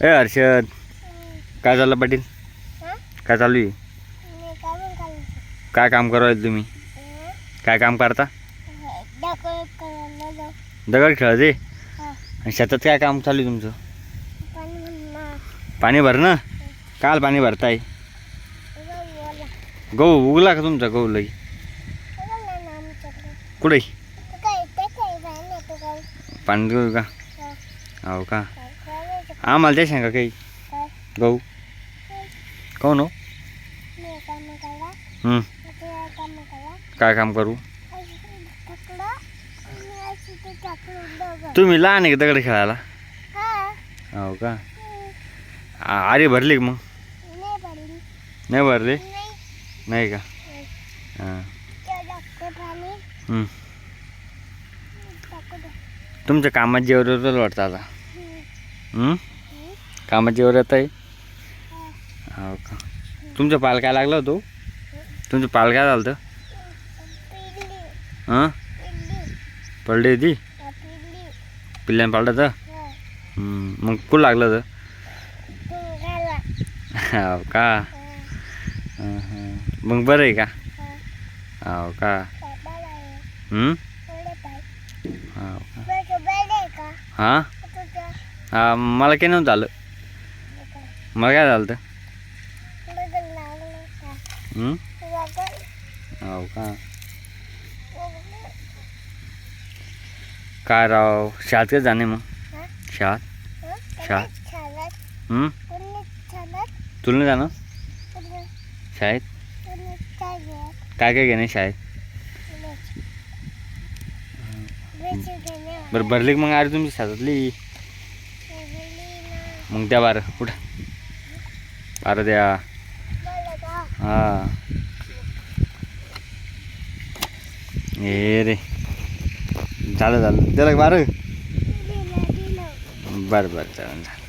ए हर्षद. काय झालं पाटील? काय चालू आहे? काय काम करू तुम्ही? काय काम करता? दगड खेळायचे? आणि शेतात काय काम चालू आहे तुमचं? पाणी भरणं. काल पाणी भरताय. गहू उगला का तुमचा? गहू लई. कुठे? पाणी का? हो का? आम्हाला ते सांगा काही. गहू. कोण हो? काय काम करू? तुम्ही लहान आहे का दगड खेळायला? हो का? आ- आरे भरली का मग? नाही भरले? नाही का? हां. तुमच्या कामात जेवढं वाटतं आता. कामात जेवर येत आहे? हो का? तुमचं पाल काय लागलं होतं? तुमचं पाल काय झालं हां? पडली होती? पिल्ल्यानं पाळलं तर मग कुठं लागलं होतं? हो का. मग बरं आहे का? हो? का? हं? हो मला काय नव्हतं आलं. मला काय झालं होतं? हं? का? काय राव शाळेत काय जाणे मग? शाळेत? शाळेत? हं? तुला नाही जाणं शाळेत? काय काय घेणे शाळेत? बरं भरली का मग? अरे तुमची शाळेतली मग द्या बारं कुठं बारं द्या. हां. ए रे. झालं झालं. त्याला बारं. बरं बरं चालेल.